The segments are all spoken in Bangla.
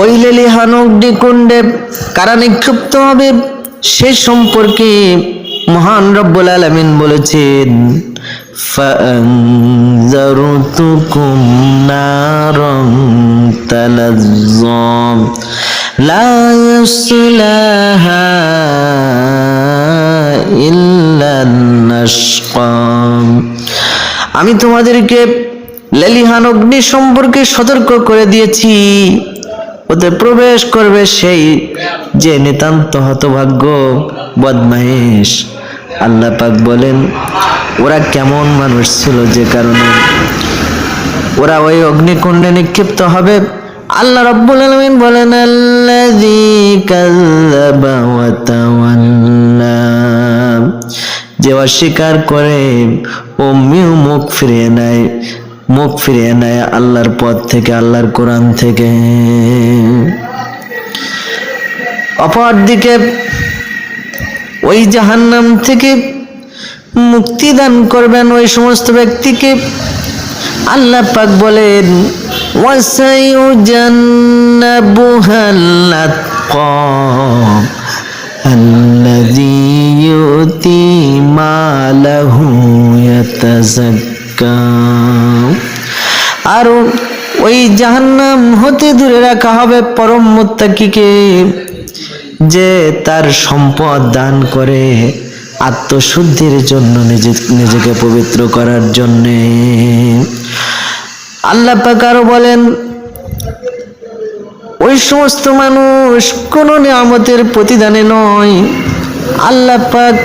ওই লেলিহান অগ্নিকুণ্ডে কারা নিক্ষিপ্ত হবে সে সম্পর্কে মহান রব্বুল আলামিন বলেছেন فأنذرتكم نارا تلظى لا يصلاها إلا الأشقى আমি তোমাদেরকে লেলিহান অগ্নি সম্পর্কে সতর্ক করে দিয়েছি ওতে প্রবেশ করবে সেই যে নিতান্ত হতভাগ্য বদমাহেশ আল্লাহ পাক বলেন, ওরা কেমন মানুষ ছিল যে কারণে? ওরা ওই অগ্নিকুণ্ডে নিক্ষিপ্ত হবে। আল্লাহ রব্বুল আলামিন বলেন যে অস্বীকার করে, ও মুখ ফিরিয়ে নেয়। মুখ ফিরিয়ে নেয় আল্লাহর পথ থেকে আল্লাহর কোরআন থেকে অপর দিকে ওই জাহান্নাম থেকে মুক্তি দান করবেন ওই সমস্ত ব্যক্তিকে আল্লাহ পাক বলেন وَسَيُجَنَّبُهَا الْأَتْقَى الَّذِي يُؤْتِي مَالَهُ يَتَزَكَّى আর ওই জাহান্নাম হতে দূরে রাখা হবে পরম মুত্তাকিকে, যে তার সম্পদ দান করে আত্মশুদ্ধির জন্য নিজে নিজেকে পবিত্র করার জন্যে। আল্লাহ আরও বলেন, ওই সমস্ত মানুষ কোনো নিয়ামতের প্রতিদানে নয়। আল্লাহ পাক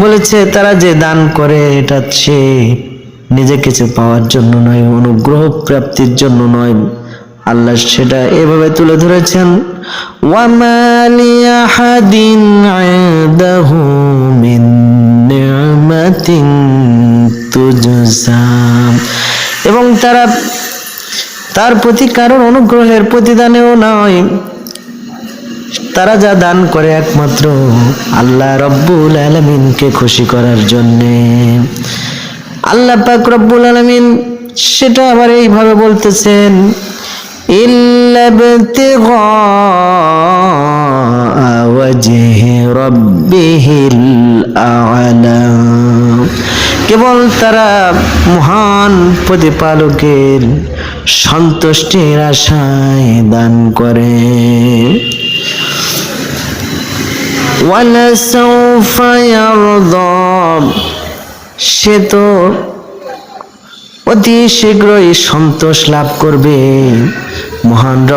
বলেছে, তারা যে দান করে, এটা সে নিজে কিছু পাওয়ার জন্য নয়, অনুগ্রহ প্রাপ্তির জন্য নয়। আল্লাহ সেটা এভাবে তুলে ধরেছেন। ওয়ামালি আহাদিন ইনদাহু নি'মাতিন তুজজা। এবং তারা তার প্রতি কারণ অনুগ্রহের প্রতিদানেও নয়। তারা যা দান করে একমাত্র আল্লাহ রব্বুল আলমিনকে খুশি করার জন্যে। আল্লাহ পাক রব্বুল আলমিন সেটা আবার এইভাবে বলতেছেন إلا ابتغاء وجه ربه الأعلى কেবল তারা মহান প্রতিপালকের সন্তুষ্টির আশায় দান করে ولسوف يرضى সে তো অতি শীঘ্রই সন্তোষ লাভ করবে। মহান রব